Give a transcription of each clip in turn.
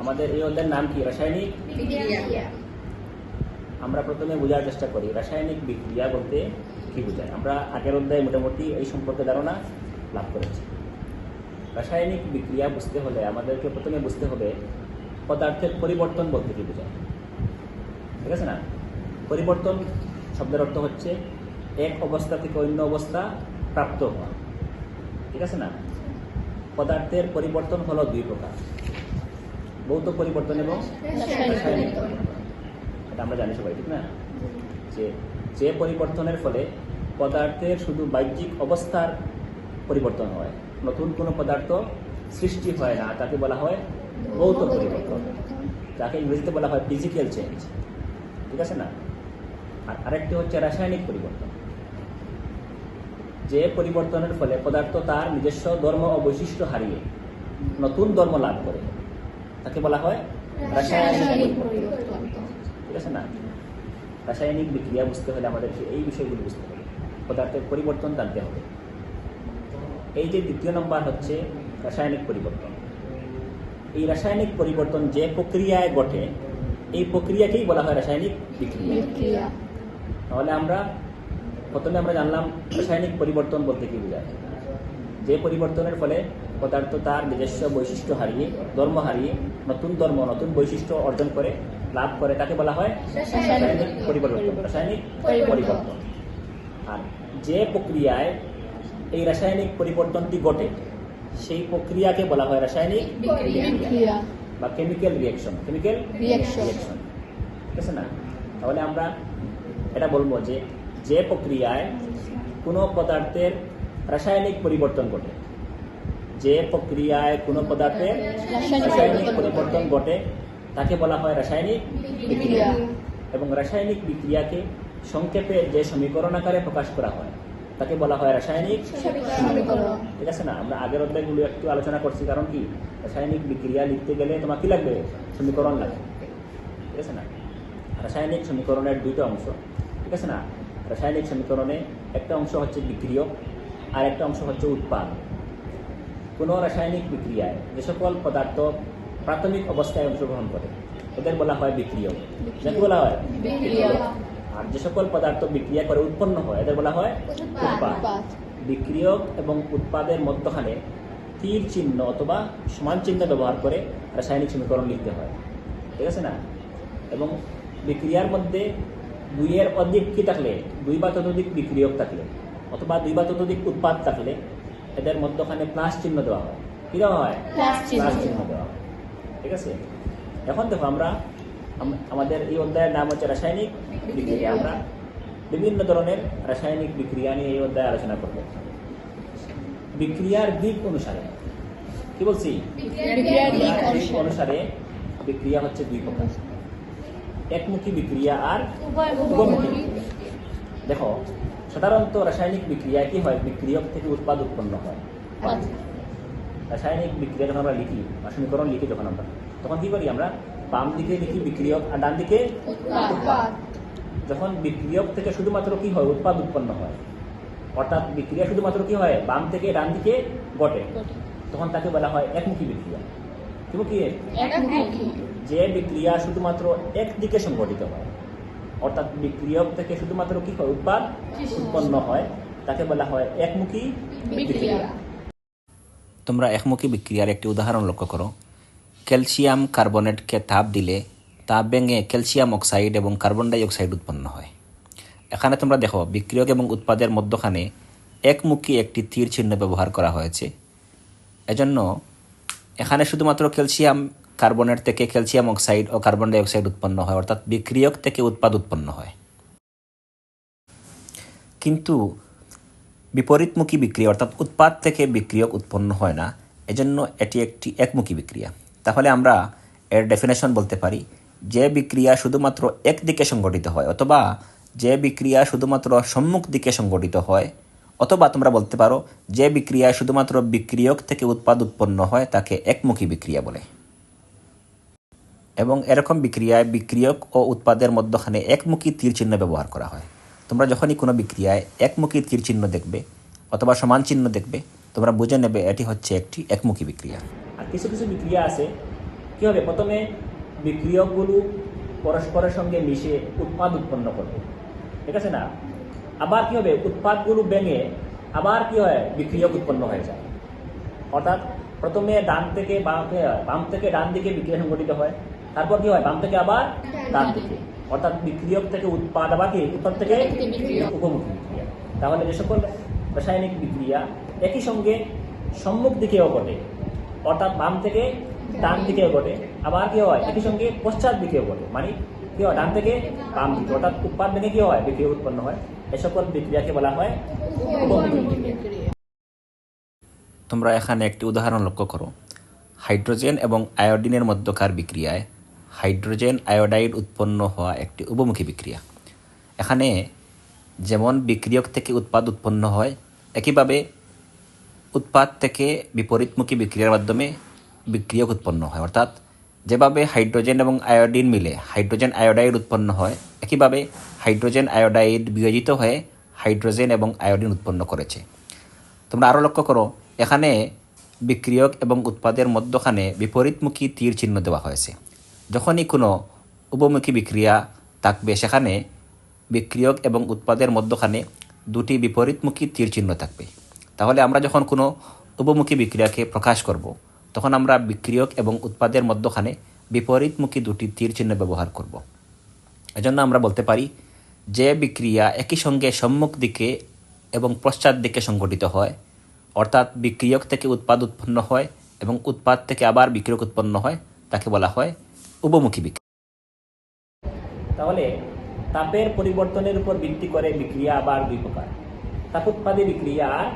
আমাদের এই অধ্যায়ের নাম কি? রাসায়নিক আমরা প্রথমে বোঝার চেষ্টা করি রাসায়নিক বিক্রিয়া বলতে কি বোঝায়? আমরা আগের অধ্যায়ে মোটামুটি এই সম্পর্কে ধারণা লাভ করেছি। রাসায়নিক বিক্রিয়া বুঝতে হলে আমাদেরকে প্রথমে বুঝতে হবে পদার্থের পরিবর্তন বলতে কি বোঝায়। ঠিক আছে না? পরিবর্তন শব্দের অর্থ হচ্ছে এক অবস্থা থেকে অন্য অবস্থা প্রাপ্ত হওয়া। ঠিক আছে না? পদার্থের পরিবর্তন হলো দুই প্রকার। ভৌত পরিবর্তন এবং এটা আমরা জানি সবাই, ঠিক না? যে যে পরিবর্তনের ফলে পদার্থের শুধু বাহ্যিক অবস্থার পরিবর্তন হয়, নতুন কোনো পদার্থ সৃষ্টি হয় না, তাকে বলা হয় ভৌত পরিবর্তন। যাকে ইংরেজিতে বলা হয় ফিজিক্যাল চেঞ্জ ঠিক আছে না? আর আরেকটি হচ্ছে রাসায়নিক পরিবর্তন। যে পরিবর্তনের ফলে পদার্থ তার নিজস্ব ধর্ম ও বৈশিষ্ট্য হারিয়ে নতুন ধর্ম লাভ করে। তাকে বলা হয় রাসায়নিক ঠিক আছে না রাসায়নিক বিক্রিয়া বুঝতে হলে আমাদেরকে এই বিষয়গুলো বুঝতে হবে। পদার্থের পরিবর্তন জানতে হবে। এই যে দ্বিতীয় নম্বর হচ্ছে রাসায়নিক পরিবর্তন। এই রাসায়নিক পরিবর্তন যে প্রক্রিয়ায় ঘটে এই প্রক্রিয়াকেই বলা হয় রাসায়নিক বিক্রিয়া। তাহলে আমরা প্রথমে আমরা জানলাম রাসায়নিক পরিবর্তন বলতে কি বোঝায়। যে পরিবর্তনের ফলে পদার্থ তার নিজস্ব বৈশিষ্ট্য হারিয়ে ধর্ম হারিয়ে নতুন ধর্ম নতুন বৈশিষ্ট্য অর্জন করে লাভ করে তাকে বলা হয় রাসায়নিক পরিবর্তন রাসায়নিক পরিবর্তন। আর যে প্রক্রিয়ায় এই রাসায়নিক পরিবর্তনটি ঘটে সেই প্রক্রিয়াকে বলা হয় রাসায়নিক বা কেমিক্যাল রিয়াকশন কেমিক্যাল. রিয়াকশন ঠিক আছে না? তাহলে আমরা এটা বলব যে যে প্রক্রিয়ায় কোনো পদার্থের রাসায়নিক পরিবর্তন ঘটে। যে প্রক্রিয়ায় কোনো পদার্থে রাসায়নিক পরিবর্তন ঘটে, তাকে বলা হয় রাসায়নিক বিক্রিয়া। বিক্রিয়া। এবং রাসায়নিক বিক্রিয়াকে সংক্ষেপে যে সমীকরণ আকারে প্রকাশ করা হয়, তাকে বলা হয় রাসায়নিক ঠিক আছে না? আমরা আগের অধ্যায়গুলো একটু আলোচনা করছি, কারণ কি? রাসায়নিক বিক্রিয়া লিখতে গেলে তোমার কি লাগবে? সমীকরণ লাগবে। ঠিক আছে না? রাসায়নিক সমীকরণের দুইটা অংশ। ঠিক আছে না? রাসায়নিক সমীকরণে একটা অংশ হচ্ছে বিক্রিয় আর একটা অংশ হচ্ছে উৎপাদ। কোনো রাসায়নিক বিক্রিয়ায় যে সকল পদার্থ প্রাথমিক অবস্থায় অংশগ্রহণ করে এদের বলা হয় বিক্রিয়ক যাকে বলা হয়। আর যে সকল পদার্থ বিক্রিয়া করে উৎপন্ন হয় এদের বলা হয় উৎপাদ। উৎপাদ। বিক্রিয়ক এবং উৎপাদের মধ্যখানে তীর চিহ্ন অথবা সমান চিহ্ন ব্যবহার করে রাসায়নিক সমীকরণ লিখতে হয়। ঠিক আছে না? এবং বিক্রিয়ার মধ্যে দুইয়ের অধিক কি থাকলে? দুই বা ততোধিক বিক্রিয়ক থাকলে। অথবা দুই বা ততোধিক উৎপাদ থাকলে এদের মধ্যখানে প্লাস চিহ্ন দেওয়া হয়। কি দেওয়া হয়। প্লাস চিহ্ন। দেওয়া হয়। ঠিক আছে? এখন দেখো আমরা আমাদের এই অধ্যায়ের নাম হচ্ছে রাসায়নিক বিক্রিয়া। আমরা বিভিন্ন ধরনের রাসায়নিক বিক্রিয়া নিয়ে এই অধ্যায়ে আলোচনা করব। বিক্রিয়ার দিক অনুসারে। কি বলছি? অনুসারে। বিক্রিয়া হচ্ছে দুই প্রকার। একমুখী বিক্রিয়া আর উভয়মুখী। উভয়মুখী। বিক্রিয়া। দেখো সাধারণত রাসায়নিক বিক্রিয়ায় কি হয়? বিক্রিয়ক থেকে উৎপাদ উৎপন্ন হয়। আচ্ছা। রাসায়নিক বিক্রিয়া যখন আমরা লিখি বা সমীকরণ লিখি যখন আমরা তখন কি করি আমরা? বাম দিকে লিখি বিক্রিয়ক আর ডান দিকে উৎপাদ। যখন বিক্রিয়ক থেকে শুধুমাত্র কি হয়? উৎপাদ উৎপন্ন হয়। অর্থাৎ বিক্রিয়া শুধুমাত্র কি হয়? বাম থেকে ডান দিকে ঘটে তখন তাকে বলা হয় একমুখী বিক্রিয়া। একমুখী। যে বিক্রিয়া শুধুমাত্র একদিকে সংঘটিত হয়। অর্থাৎ বিক্রিয়ক থেকে শুধুমাত্র কি হয়? উৎপাদ উৎপন্ন হয়। তাকে বলা হয় একমুখী বিক্রিয়া। তোমরা একমুখী বিক্রিয়ার একটি উদাহরণ লক্ষ্য করো। ক্যালসিয়াম কার্বনেটকে তাপ দিলে তাপ ভেঙে ক্যালসিয়াম অক্সাইড এবং কার্বন ডাই অক্সাইড উৎপন্ন হয়। এখানে তোমরা দেখো বিক্রিয়ক এবং উৎপাদের মধ্যখানে একমুখী একটি তীর চিহ্ন ব্যবহার করা হয়েছে। এজন্য এখানে শুধুমাত্র ক্যালসিয়াম কার্বনেট থেকে ক্যালসিয়াম অক্সাইড ও কার্বন ডাইঅক্সাইড উৎপন্ন হয়, অর্থাৎ বিক্রিয়ক থেকে উৎপাদ উৎপন্ন হয়। কিন্তু বিপরীতমুখী বিক্রিয়া, অর্থাৎ উৎপাদ থেকে বিক্রিয়ক উৎপন্ন হয় না, এজন্য এটি একটি একমুখী বিক্রিয়া। তাহলে আমরা এর ডেফিনেশন বলতে পারি, যে বিক্রিয়া শুধুমাত্র একদিকে সংগঠিত হয়, অথবা যে বিক্রিয়া শুধুমাত্র সম্মুখ দিকে সংগঠিত হয়, অথবা তোমরা বলতে পারো, যে বিক্রিয়া শুধুমাত্র বিক্রিয়ক থেকে উৎপাদ উৎপন্ন হয়, তাকে একমুখী বিক্রিয়া বলে। এবং এরকম বিক্রিয়ায় বিক্রিয়ক ও উৎপাদের মধ্যখানে একমুখী তীর চিহ্ন ব্যবহার করা হয়। তোমরা যখনই কোনো বিক্রিয়ায় একমুখী তীর চিহ্ন দেখবে অথবা সমান চিহ্ন দেখবে, তোমরা বুঝে নেবে এটি হচ্ছে একটি একমুখী বিক্রিয়া। আর কিছু কিছু বিক্রিয়া আছে। কি হবে? প্রথমে বিক্রিয়কগুলো পরস্পরের সঙ্গে মিশে উৎপাদ উৎপন্ন করবে। ঠিক আছে না? আবার কি হবে? উৎপাদগুলো ভেঙে আবার কি হয়? বিক্রিয়ক উৎপন্ন হয়ে যায়। অর্থাৎ প্রথমে ডান থেকে বামে বাম থেকে ডান দিকে বিক্রিয়া সংঘটিত হয়। তারপর কি হয়? বাম থেকে আবার ডান দিকে। অর্থাৎ বিক্রিয়ক থেকে উৎপাদ আবার কি? উৎপাদ থেকে বিক্রিয়ক। উপমুখী বিক্রিয়া। তাহলে যে সকল রাসায়নিক বিক্রিয়া একই সঙ্গে সম্মুখ দিকেও ঘটে অর্থাৎ বাম থেকে ডান দিকেও ঘটে আবার কি হয়? একই সঙ্গে পশ্চাৎ দিকেও ঘটে। মানে কি হয়? ডান থেকে বাম দিকে। অর্থাৎ উৎপাদ থেকে কি হয়? বিক্রিয়া উৎপন্ন হয়। এ সকল বিক্রিয়াকে বলা হয় উপমুখী বিক্রিয়া। তোমরা এখানে একটি উদাহরণ লক্ষ্য করো। হাইড্রোজেন এবং আয়োডিনের মধ্যকার বিক্রিয়ায় হাইড্রোজেন আয়োডাইড উৎপন্ন হওয়া একটি উপমুখী বিক্রিয়া। এখানে যেমন বিক্রিয়ক থেকে উৎপাদ উৎপন্ন হয়, একইভাবে উৎপাদ থেকে বিপরীতমুখী বিক্রিয়ার মাধ্যমে বিক্রিয়ক উৎপন্ন হয়। অর্থাৎ যেভাবে হাইড্রোজেন এবং আয়োডিন মিলে হাইড্রোজেন আয়োডাইড উৎপন্ন হয়, একইভাবে হাইড্রোজেন আয়োডাইড বিয়োজিত হয়ে হাইড্রোজেন এবং আয়োডিন উৎপন্ন করেছে। তোমরা আরও লক্ষ্য করো, এখানে বিক্রিয়ক এবং উৎপাদের মধ্যখানে বিপরীতমুখী তীর চিহ্ন দেওয়া হয়েছে। যখনই কোনো উপমুখী বিক্রিয়া থাকবে, সেখানে বিক্রিয়ক এবং উৎপাদের মধ্যখানে দুটি বিপরীতমুখী তীর চিহ্ন থাকবে। তাহলে আমরা যখন কোনো উপমুখী বিক্রিয়াকে প্রকাশ করব, তখন আমরা বিক্রিয়ক এবং উৎপাদের মধ্যখানে বিপরীতমুখী দুটি তীর চিহ্ন ব্যবহার করব। এজন্য আমরা বলতে পারি যে বিক্রিয়া একই সঙ্গে সম্মুখ দিকে এবং পশ্চাৎ দিকে সংঘটিত হয়, অর্থাৎ বিক্রিয়ক থেকে উৎপাদ উৎপন্ন হয় এবং উৎপাদ থেকে আবার বিক্রিয়ক উৎপন্ন হয়, তাকে বলা হয় উপমুখী বিক্রিয়া তাহলে তাপের পরিবর্তনের উপর ভিত্তি করে বিক্রিয়া আবার দুই প্রকার। তাপোৎপাদী বিক্রিয়া আর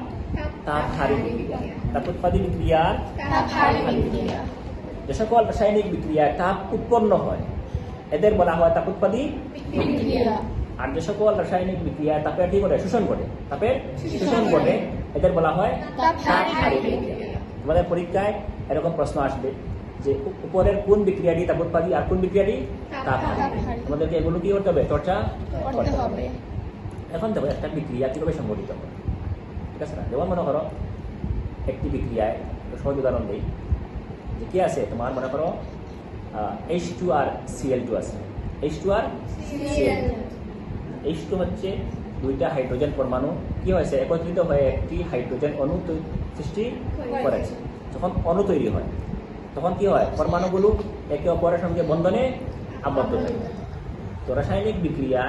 তাপহারী বিক্রিয়া। তাপোৎপাদী বিক্রিয়া বিক্রিয়া। যে সকল রাসায়নিক বিক্রিয়ায় তাপ উৎপন্ন হয়, এদের বলা হয় তাপোৎপাদী বিক্রিয়া। আর যে সকল রাসায়নিক বিক্রিয়ায় তাপের কি করে শোষণ করে তাপের শোষণ করে এদের বলা হয় তাপহারী বিক্রিয়া। তোমাদের পরীক্ষায় এরকম প্রশ্ন আসবে। যে উপরের কোন বিক্রিয়াটি তাপোৎপাদী আর কোন বিক্রিয়াটি তাপহারী। আমাদেরকে এগুলো কি করতে হবে? চর্চা করতে হবে। এখন দেখো একটা বিক্রিয়া কীভাবে সংঘটিত হয় ঠিক আছে না? যেমন মনে করো একটি বিক্রিয়ায় সহজ উদাহরণ দিই। যে কি আছে? তোমার মনে করো এইচ টু আর সিএল টু আছে। এইচ টু আর সিএল এইচ টু হচ্ছে দুইটা হাইড্রোজেন পরমাণু। কি হয়েছে? একত্রিত হয়ে একটি হাইড্রোজেন অণু সৃষ্টি করেছে। যখন অণু তৈরি হয় তখন কি হয়? পরমাণুগুলো একে অপরের সঙ্গে বন্ধনে আবদ্ধ থাকে। তো রাসায়নিক বিক্রিয়া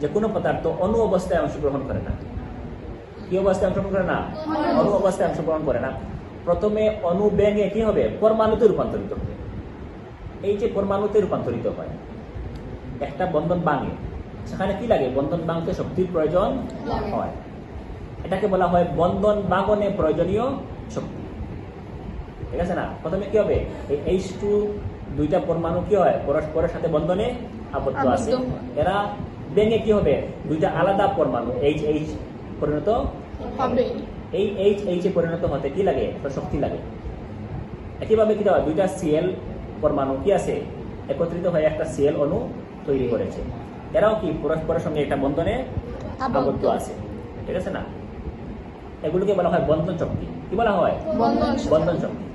যে কোনো পদার্থ অণু অবস্থায় অংশগ্রহণ করে না। কি অবস্থায় অংশগ্রহণ করে না? অণু অবস্থায় অংশগ্রহণ করে না। প্রথমে অণু ব্যাঙে কি হবে? পরমাণুতে রূপান্তরিত হবে। এই যে পরমাণুতে রূপান্তরিত হয়, একটা বন্ধন বাঙে সেখানে কি লাগে? বন্ধন বাঙতে শক্তির প্রয়োজন হয়। এটাকে বলা হয় বন্ধন বাঙনে প্রয়োজনীয় শক্তি। ঠিক আছে না? প্রথমে কি হবে? এই এইচ টু দুইটা পরমাণু কি হয়? পরস্পরের সাথে বন্ধনে আবদ্ধ আছে। এরা ভেঙে কি হবে? দুইটা আলাদা পরমাণু এইচ এইচ পরিণত হবে। এই এইচ এইচ এ পরিণত হতে কি লাগে? শক্তি লাগে। একইভাবে কি হয় দুইটা সিএল পরমাণু কি আছে? একত্রিত হয়ে একটা সিএল অণু তৈরি করেছে। এরাও কি পরস্পরের সঙ্গে একটা বন্ধনে আবদ্ধ। আছে। ঠিক আছে না? এগুলোকে বলা হয় বন্ধন শক্তি। কি বলা হয়। বন্ধন শক্তি।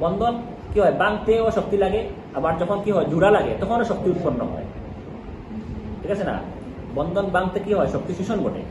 বন্ধন, কি হয় বাংতেও শক্তি লাগে, আবার যখন কি হয়, জোড়া লাগে, তখনও শক্তি উৎপন্ন হয়। ঠিক আছে না? বন্ধন, বাংতে কি হয়, শক্তি শোষণ ঘটে।